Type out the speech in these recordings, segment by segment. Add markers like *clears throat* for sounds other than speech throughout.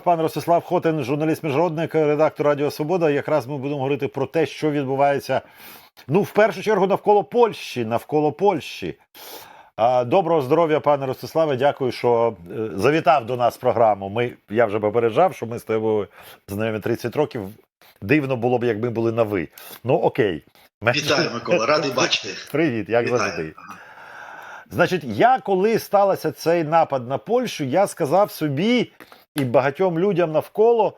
Пан Ростислав Хотин, журналіст-міжнародник, редактор Радіо Свобода. Якраз ми будемо говорити про те, що відбувається. Ну, в першу чергу, навколо Польщі, навколо Польщі. Доброго здоров'я, пане Ростиславе. Дякую, що е, завітав до нас програму. Ми, я вже попереджав, що ми з тобою знайомі 30 років. Дивно було б, якби були на ви. Ну, окей. Вітаю, Микола, радий бачити. Привіт, як Вітаю. завжди. Значить, я коли сталося цей напад на Польщу, я сказав собі і багатьом людям навколо,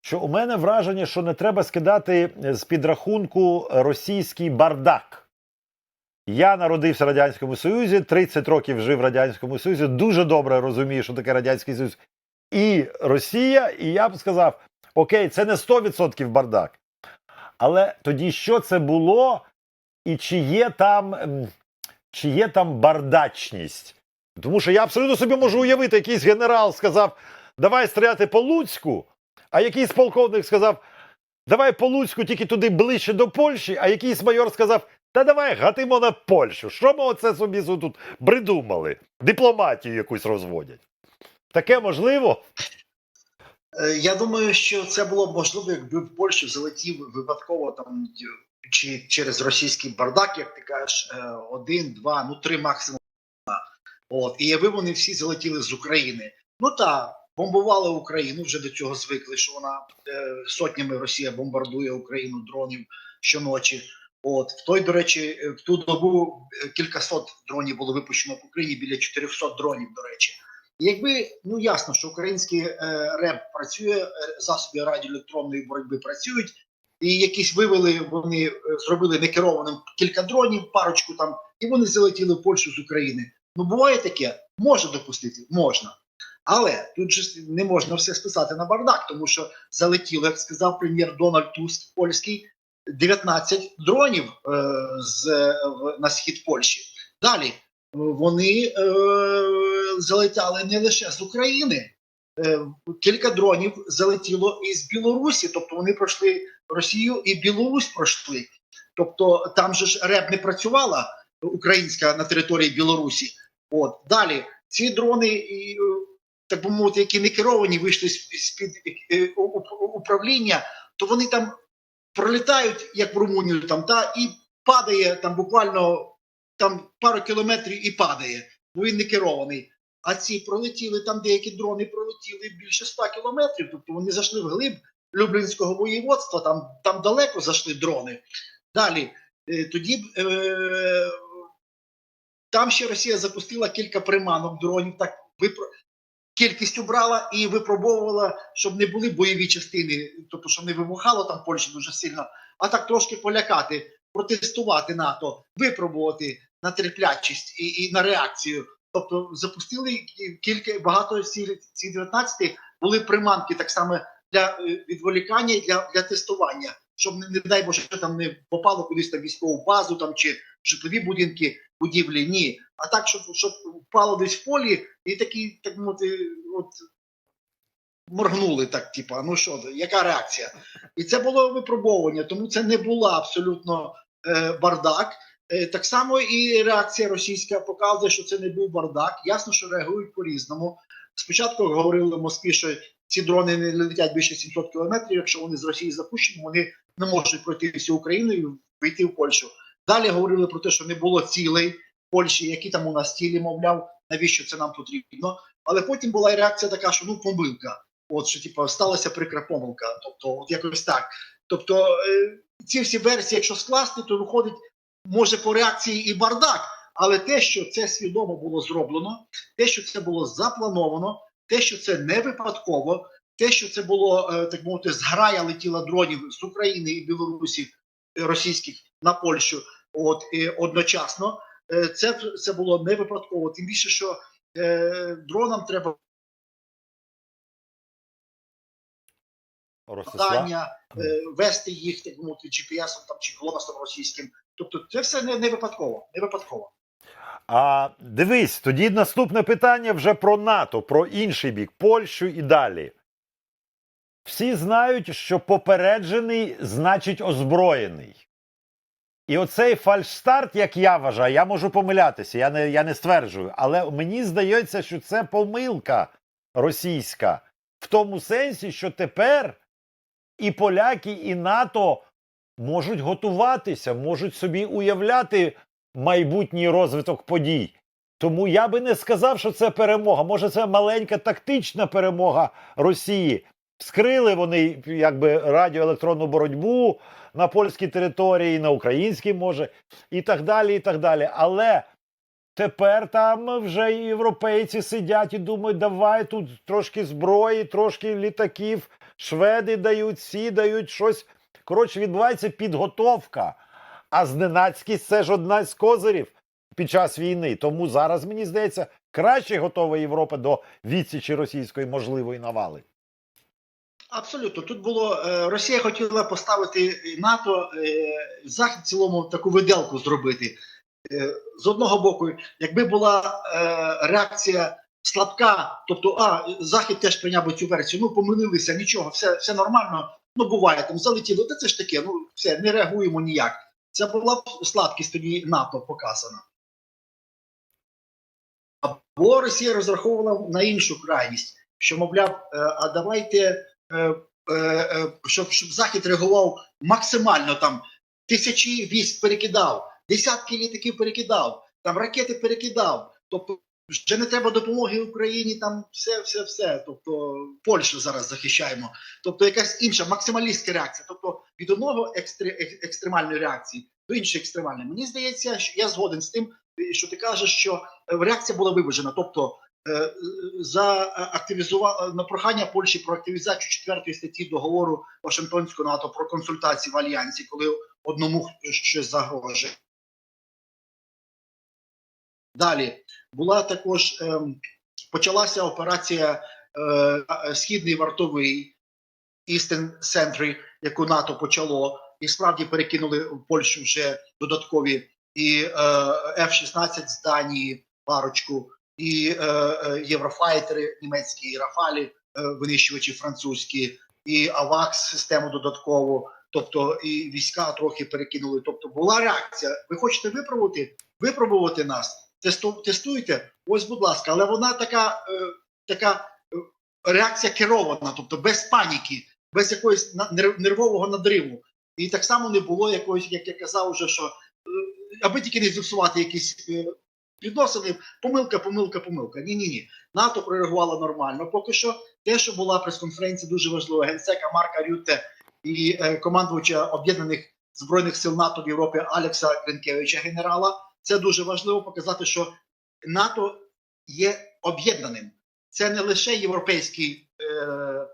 що у мене враження, що не треба скидати з підрахунку російський бардак. Я народився в Радянському Союзі, 30 років жив в Радянському Союзі, дуже добре розумію, що таке Радянський Союз і Росія, і я б сказав: окей, це не 100% бардак. Але тоді що це було, і чи є там, чи є там бардачність? Тому що я абсолютно собі можу уявити, якийсь генерал сказав, давай стріляти по Луцьку, а якийсь полковник сказав, давай по Луцьку тільки туди ближче до Польщі, а якийсь майор сказав, та давай гатимо на Польщу. Що ми оце собі тут придумали? Дипломатію якусь розводять. Таке можливо? Е, Я думаю, що це було б можливо, якби в Польщу залетів випадково там чи через російський бардак, як ти кажеш, е, один, два, ну три максимум. От і якби вони всі залетіли з України. Ну та бомбували Україну. Вже до цього звикли, що вона е, сотнями Росія бомбардує Україну дронів щоночі. От в той, до речі, е, в ту добу е, кількасот дронів було випущено в Україні біля 400 дронів. До речі. І Якби ну ясно, що український е, РЕБ працює, засоби радіоелектронної боротьби працюють, і якісь вивели, вони зробили некерованим кілька дронів, парочку там, і вони залетіли в Польщу з України. Ну буває таке, може допустити, можна. Але тут же не можна все списати на бардак, тому що залетіло, як сказав прем'єр Дональд Туск польський, 19 дронів е, з, в, на схід Польщі. Далі вони е, залетяли не лише з України. Е, кілька дронів залетіло із Білорусі, тобто вони пройшли Росію і Білорусь пройшли. Тобто там же ж РЕБ не працювала українська на території Білорусі. От далі ці дрони, і, е, так би мовити, які не керовані, вийшли з під управління, то вони там пролітають, як в Румунію, там та і падає там буквально там пару кілометрів і падає, бо він не керований. А ці пролетіли там, деякі дрони пролетіли більше 100 кілометрів, тобто вони зайшли в глиб Люблінського воєводства, там там далеко зайшли дрони. Далі е, тоді е, там ще Росія запустила кілька приманок дронів, так випро... кількість убрала і випробовувала, щоб не були бойові частини, тобто щоб не вибухало там Польща дуже сильно, а так трошки полякати, протестувати НАТО, випробувати на терплячість і, і на реакцію. Тобто запустили кілька багато ці, ці 19 були приманки так само для е, відволікання для, для тестування, щоб не, дай Боже там не попало кудись там військову базу там чи житлові будинки, будівлі. Ні, а так, щоб щоб впало десь в полі, і такі так мовити, от моргнули так, типа, ну що, яка реакція? І це було випробовування, тому це не була абсолютно е, бардак. Е, Так само і реакція російська показує, що це не був бардак. Ясно, що реагують по-різному. Спочатку говорили в Москві, що ці дрони не летять більше 700 кілометрів. Якщо вони з Росії запущені, вони не можуть пройти всю Україну і вийти в Польщу. Далі говорили про те, що не було цілей в Польщі, які там у нас цілі, мовляв, навіщо це нам потрібно. Але потім була і реакція така, що ну помилка. От що типу, сталася прикра помилка. Тобто, от якось так. Тобто, е, ці всі версії, якщо скласти, то виходить може по реакції і бардак, але те, що це свідомо було зроблено, те, що це було заплановано, те, що це не випадково, те, що це було е, так мовити, зграя летіла дронів з України і Білорусі е, російських на Польщу, от і одночасно, е, це це було не випадково. Тим більше, що е, дронам треба завдання, вести їх так мовити GPS там чи голосом російським. Тобто, це все не, не випадково, не випадково. А дивись, тоді наступне питання вже про НАТО, про інший бік, Польщу і далі. Всі знають, що попереджений значить озброєний. І оцей фальшстарт, як я вважаю, я можу помилятися, я не, я не стверджую, але мені здається, що це помилка російська. в тому сенсі, що тепер і поляки, і НАТО можуть готуватися, можуть собі уявляти майбутній розвиток подій. Тому я би не сказав, що це перемога. Може, це маленька тактична перемога Росії. Вскрили вони якби радіоелектронну боротьбу на польській території, на українській може, і так далі, і так далі. Але тепер там вже європейці сидять і думають, давай тут трошки зброї, трошки літаків, шведи дають, всі дають щось. Коротше, відбувається підготовка. А зненацькість це ж одна з козирів під час війни. Тому зараз, мені здається, краще готова Європа до відсічі російської можливої навали. Абсолютно, тут було е, Росія хотіла поставити НАТО е, захід в цілому таку виделку зробити. Е, з одного боку, якби була реакція слабка, тобто, а захід теж прийняв би цю версію. Ну помилилися, нічого, все, все нормально. Ну буває там залетіло. Та це ж таке. Ну все, не реагуємо ніяк. Це була б слабкість тоді НАТО показана. Або Росія розраховувала на іншу крайність, що мовляв, е, а давайте, е, е, щоб, щоб Захід реагував максимально там тисячі військ перекидав, десятки літаків перекидав, там ракети перекидав. Тобто вже не треба допомоги Україні, там все, все, все. Тобто Польщу зараз захищаємо. Тобто якась інша максималістська реакція. Тобто від одного екстре, ек- екстремальної реакції до іншої екстремальної. Мені здається, що я згоден з тим, що ти кажеш, що е, реакція була виважена. Тобто е, за активізува... на прохання Польщі про активізацію четвертої статті договору Вашингтонського НАТО про консультації в альянсі, коли одному щось загрожує. Далі була також ем, почалася операція е, Східний вартовий Eastern Sentry, яку НАТО почало, і справді перекинули в Польщу вже додаткові і е, F-16 з Данії парочку, і е, е, єврофайтери німецькі, і Рафалі, е, винищувачі французькі, і АВАКС систему додаткову. Тобто і війська трохи перекинули. Тобто була реакція. Ви хочете випробувати? Випробувати нас? Тесту, тестуйте? Ось, будь ласка, але вона така, е, така е, реакція керована, тобто без паніки, без якогось нервового надриву. І так само не було якогось, як я казав, вже що е, аби тільки не зіпсувати якісь е, відносини, помилка, помилка, помилка. Ні, ні, ні. НАТО прореагувало нормально. Поки що те, що була прес-конференція, дуже важливо. Генсека Марка Рютте і е, командувача об'єднаних збройних сил НАТО в Європі Алекса Гринкевича, генерала. Це дуже важливо показати, що НАТО є об'єднаним. Це не лише європейські е,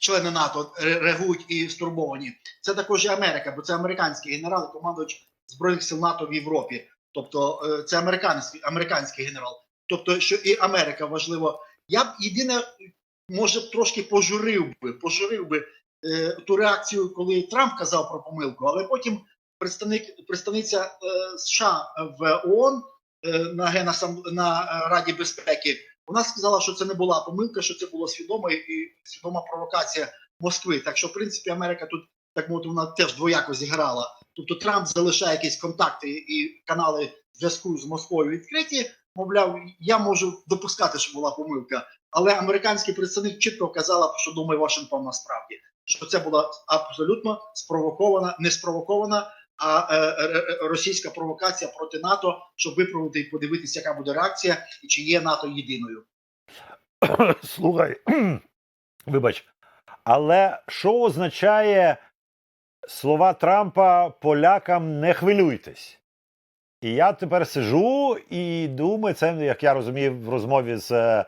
члени НАТО реагують і стурбовані. Це також і Америка, бо це американський генерал, командувач збройних сил НАТО в Європі. Тобто е, це американський, американський генерал. Тобто, що і Америка важливо. Я б єдине, може, трошки пожурив би, пожурив би е, ту реакцію, коли Трамп казав про помилку, але потім представник представниця е, США в ООН е, на Генасам на е, Раді безпеки. Вона сказала, що це не була помилка, що це було свідома і свідома провокація Москви. Так що, в принципі, Америка тут так мовити, вона теж двояко зіграла. Тобто Трамп залишає якісь контакти і канали зв'язку з Москвою відкриті. Мовляв, я можу допускати, що була помилка, але американський представник чітко казала, що думає Вашингтон насправді, що це була абсолютно спровокована, не спровокована, а е, е, е, російська провокація проти НАТО, щоб виправити і подивитися, яка буде реакція, і чи є НАТО єдиною. *coughs* Слухай, *clears throat* вибач, але що означає слова Трампа полякам не хвилюйтесь? І я тепер сижу і думаю, це як я розумію в розмові з е,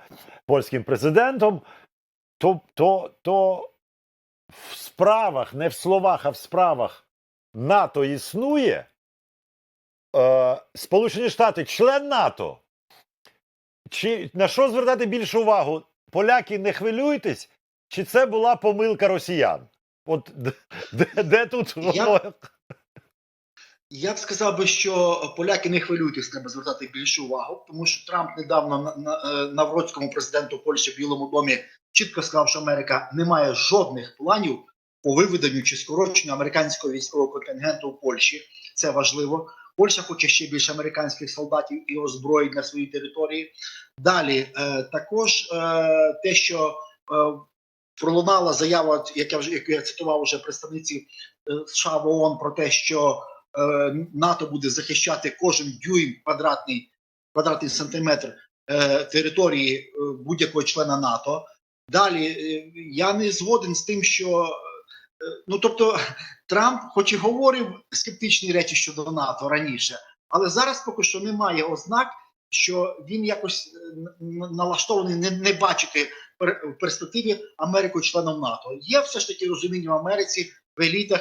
польським президентом, то, то, то в справах, не в словах, а в справах НАТО існує. Е, Сполучені Штати член НАТО. Чи на що звертати більшу увагу? Поляки, не хвилюйтесь, чи це була помилка росіян? От де, де, тут Я-? Я б сказав би, що поляки не хвилюйтесь, треба звертати більшу увагу, тому що Трамп недавно на, на, е, Навроцькому президенту Польщі в Білому домі чітко сказав, що Америка не має жодних планів по виведенню чи скороченню американського військового контингенту в Польщі. Це важливо. Польща хоче ще більше американських солдатів і озброєнь на своїй території. Далі е, також е, те, що пролунала заява, як я вже яку я цитував уже представниці е, США в ООН про те, що е, НАТО буде захищати кожен дюйм квадратний квадратний сантиметр е, території е, будь-якого члена НАТО. Далі е, я не згоден з тим, що е, ну тобто Трамп, хоч і говорив скептичні речі щодо НАТО раніше, але зараз поки що немає ознак, що він якось е, налаштований не, не бачити в перспективі Америку членом НАТО. Є все ж таки розуміння в Америці в елітах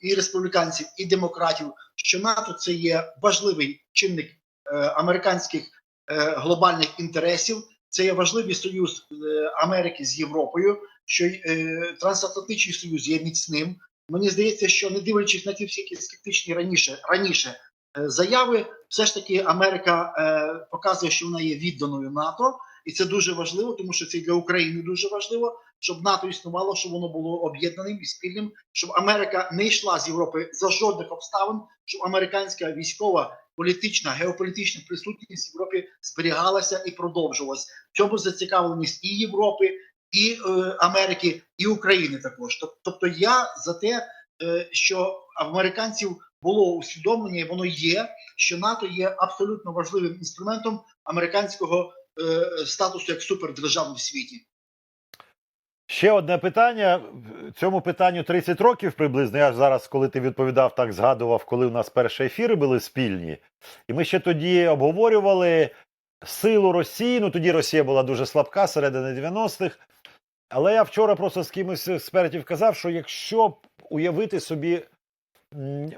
і республіканців, і демократів, що НАТО це є важливий чинник е, американських е, глобальних інтересів. Це є важливий союз Америки з Європою, що е, трансатлантичний союз є міцним. Мені здається, що не дивлячись на ті всі скептичні раніше раніше е, заяви, все ж таки Америка е, показує, що вона є відданою НАТО, і це дуже важливо, тому що це для України дуже важливо, щоб НАТО існувало, щоб воно було об'єднаним і спільним, щоб Америка не йшла з Європи за жодних обставин, щоб американська військова, політична, геополітична присутність в Європі зберігалася і продовжувалась. В цьому зацікавленість і Європи, і е, Америки, і України також. Тобто я за те, е, що американців було усвідомлення, і воно є, що НАТО є абсолютно важливим інструментом американського е, статусу як супердержави в світі. Ще одне питання. Цьому питанню 30 років приблизно. Я зараз, коли ти відповідав, так згадував, коли у нас перші ефіри були спільні. І ми ще тоді обговорювали силу Росії. Ну тоді Росія була дуже слабка, середини 90-х. Але я вчора просто з кимось експертів казав, що якщо уявити собі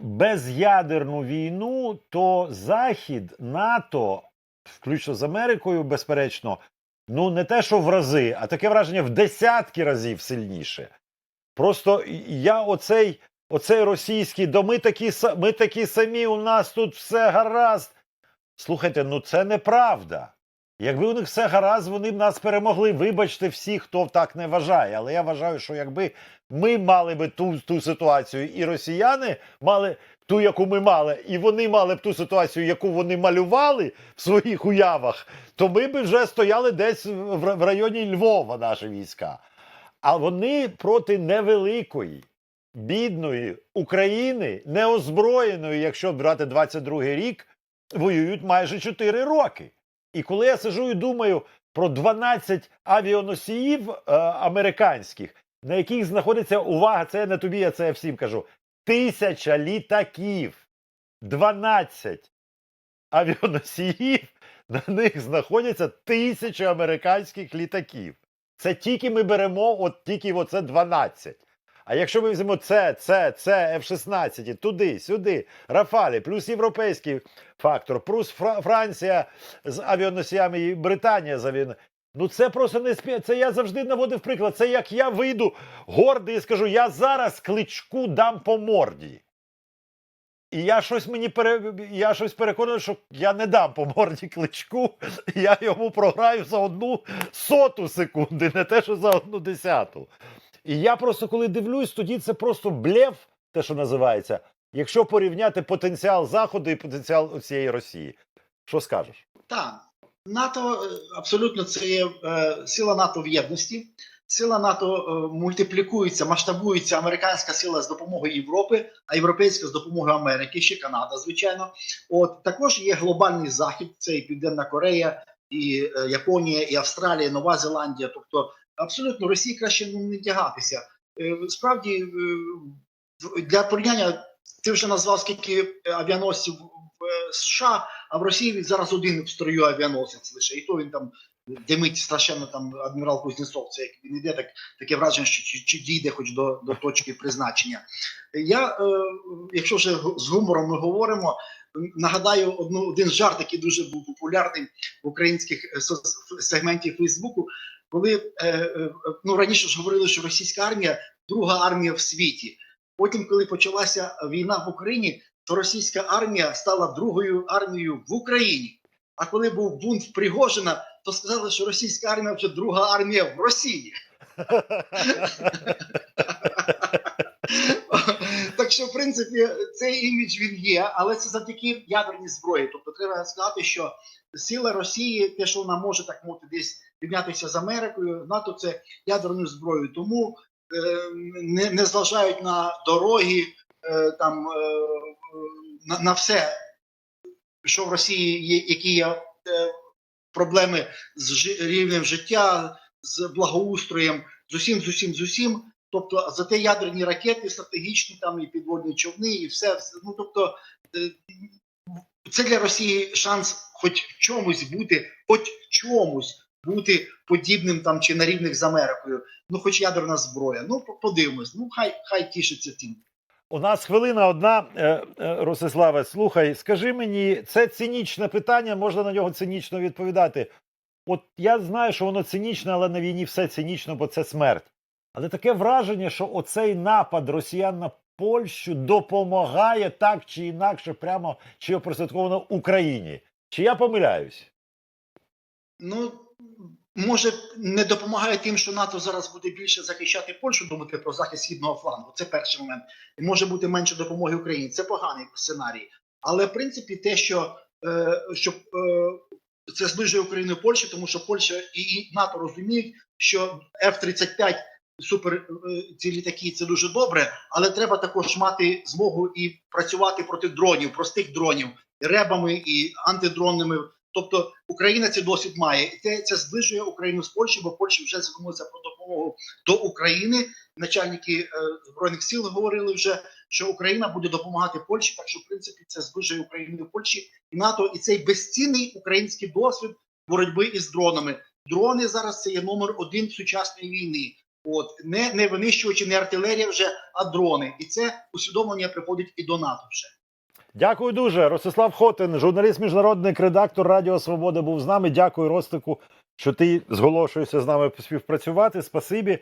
безядерну війну, то Захід, НАТО, включно з Америкою, безперечно, ну не те, що в рази, а таке враження в десятки разів сильніше. Просто я оцей, оцей російський, да ми такі, ми такі самі, у нас тут все гаразд. Слухайте, ну це неправда. Якби у них все гаразд, вони б нас перемогли. Вибачте всі, хто так не вважає. Але я вважаю, що якби ми мали би ту, ту ситуацію, і росіяни мали ту, яку ми мали, і вони мали б ту ситуацію, яку вони малювали в своїх уявах, то ми б вже стояли десь в, районі Львова, наші війська. А вони проти невеликої, бідної України, неозброєної, якщо брати 22-й рік, воюють майже 4 роки. І коли я сижу і думаю про 12 авіаносіїв е, американських, на яких знаходиться увага, це не тобі, я це всім кажу. Тисяча літаків, 12 авіаносіїв, на них знаходяться тисячі американських літаків. Це тільки ми беремо, от тільки оце 12. А якщо ми візьмемо це, це, це, F-16, туди, сюди, Рафалі, плюс європейський фактор, плюс Фра- Франція з авіаносіями і Британія з авіаносіями. Ну це просто не спі... Це я завжди наводив приклад. Це як я вийду гордий і скажу, я зараз кличку дам по морді. І я щось мені пере... я щось переконаний, що я не дам по морді кличку, я йому програю за одну соту секунди, не те, що за одну десяту. І я просто коли дивлюсь, тоді це просто блеф, те, що називається, якщо порівняти потенціал Заходу і потенціал цієї Росії. Що скажеш? Так, НАТО е, абсолютно це є е, сила НАТО в єдності. Сила НАТО е, мультиплікується, масштабується американська сила з допомогою Європи, а європейська з допомогою Америки, ще Канада, звичайно. От також є глобальний захід, це і Південна Корея, і Японія, і Австралія, і Нова Зеландія. Тобто, абсолютно Росії краще не тягатися. Е, Справді, е, для порівняння, ти вже назвав скільки авіаносців в е, США, а в Росії зараз один в строю авіаносець лише, і то він там димить страшенно там адмірал Кузнєцов. Це як він іде, так таке враження, що чи, чи дійде хоч до, до точки призначення. Я, е, якщо вже з гумором ми говоримо, нагадаю одну один жарт, який дуже був популярний в українських е, сегменті Фейсбуку. Коли е, е, ну раніше ж говорили, що російська армія друга армія в світі. Потім, коли почалася війна в Україні, то російська армія стала другою армією в Україні. А коли був бунт Пригожина, то сказали, що російська армія вже друга армія в Росії. *laughs* так що, в принципі, цей імідж він є, але це завдяки ядерній зброї. Тобто, треба сказати, що сила Росії, те, що вона може так мовити, десь рівнятися з Америкою. НАТО це ядерною зброєю. Тому е, не, не зважають на дороги, е, там е, на, на все, що в Росії є, які є е, проблеми з рівнем життя, з благоустроєм, з усім, з усім, з усім. Тобто, зате ядерні ракети, стратегічні там і підводні човни, і все. все. Ну тобто, е, це для Росії шанс, хоч в чомусь бути, хоч в чомусь бути подібним там чи на рівних з Америкою. Ну, хоч ядерна зброя. Ну, подивимось. Ну, хай хай тішиться тим. У нас хвилина одна, е, е, Ростиславе, слухай, скажи мені, це цинічне питання, можна на нього цинічно відповідати. От я знаю, що воно цинічне, але на війні все цинічно, бо це смерть. Але таке враження, що оцей напад росіян на Польщу допомагає так чи інакше, прямо чи опосередковано Україні. Чи я помиляюсь? Ну може не допомагає тим, що НАТО зараз буде більше захищати Польщу, думати про захист східного флангу. Це перший момент. І може бути менше допомоги Україні. Це поганий сценарій. Але в принципі, те, що е, щоб е, це зближує Україну і Польщу, тому що Польща і, і НАТО розуміють, що F-35 супер е, ці літаки це дуже добре, але треба також мати змогу і працювати проти дронів, простих дронів, ребами і антидронними. Тобто Україна цей досвід має, і це, це зближує Україну з Польщею, бо Польща вже звернулася про допомогу до України. Начальники е, збройних сил говорили вже, що Україна буде допомагати Польщі. Так що, в принципі, це зближує Україну і Польщі і НАТО, і цей безцінний український досвід боротьби із дронами. Дрони зараз це є номер один сучасної війни. От не, не винищувачі, не артилерія вже, а дрони. І це усвідомлення приходить і до НАТО вже. Дякую дуже. Ростислав Хотин, журналіст, міжнародник, редактор Радіо Свобода, був з нами. Дякую, Ростику, що ти зголошуєшся з нами співпрацювати. Спасибі.